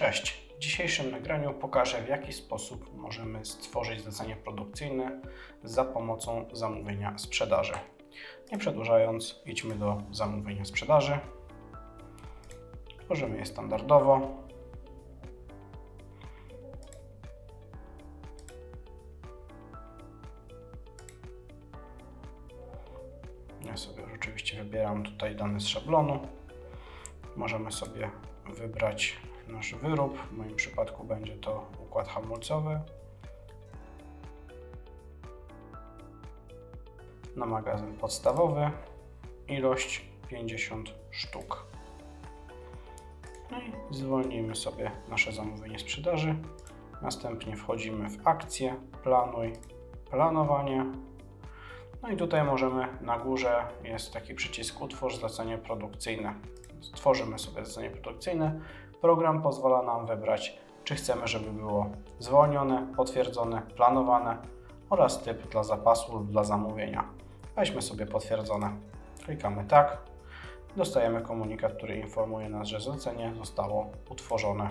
Cześć! W dzisiejszym nagraniu pokażę w jaki sposób możemy stworzyć zlecenie produkcyjne za pomocą zamówienia sprzedaży. Nie przedłużając, idźmy do zamówienia sprzedaży. Tworzymy je standardowo. Ja sobie oczywiście wybieram tutaj dane z szablonu. Możemy sobie wybrać nasz wyrób. W moim przypadku będzie to układ hamulcowy. Na magazyn podstawowy ilość 50 sztuk. No i zwolnimy sobie nasze zamówienie sprzedaży. Następnie wchodzimy w akcję, planuj, planowanie. No i tutaj możemy na górze jest taki przycisk utwórz zlecenie produkcyjne. Stworzymy sobie zlecenie produkcyjne. Program pozwala nam wybrać, czy chcemy, żeby było zwolnione, potwierdzone, planowane oraz typ dla zapasu lub dla zamówienia. Weźmy sobie potwierdzone. Klikamy tak. Dostajemy komunikat, który informuje nas, że zlecenie zostało utworzone.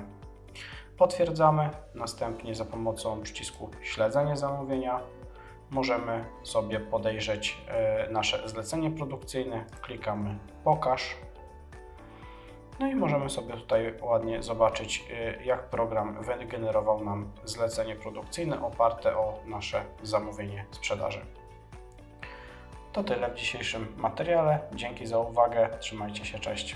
Potwierdzamy. Następnie za pomocą przycisku śledzenie zamówienia możemy sobie podejrzeć e, nasze zlecenie produkcyjne. Klikamy pokaż. No i możemy sobie tutaj ładnie zobaczyć, y, jak program wygenerował nam zlecenie produkcyjne oparte o nasze zamówienie sprzedaży. To tyle w dzisiejszym materiale. Dzięki za uwagę. Trzymajcie się, cześć.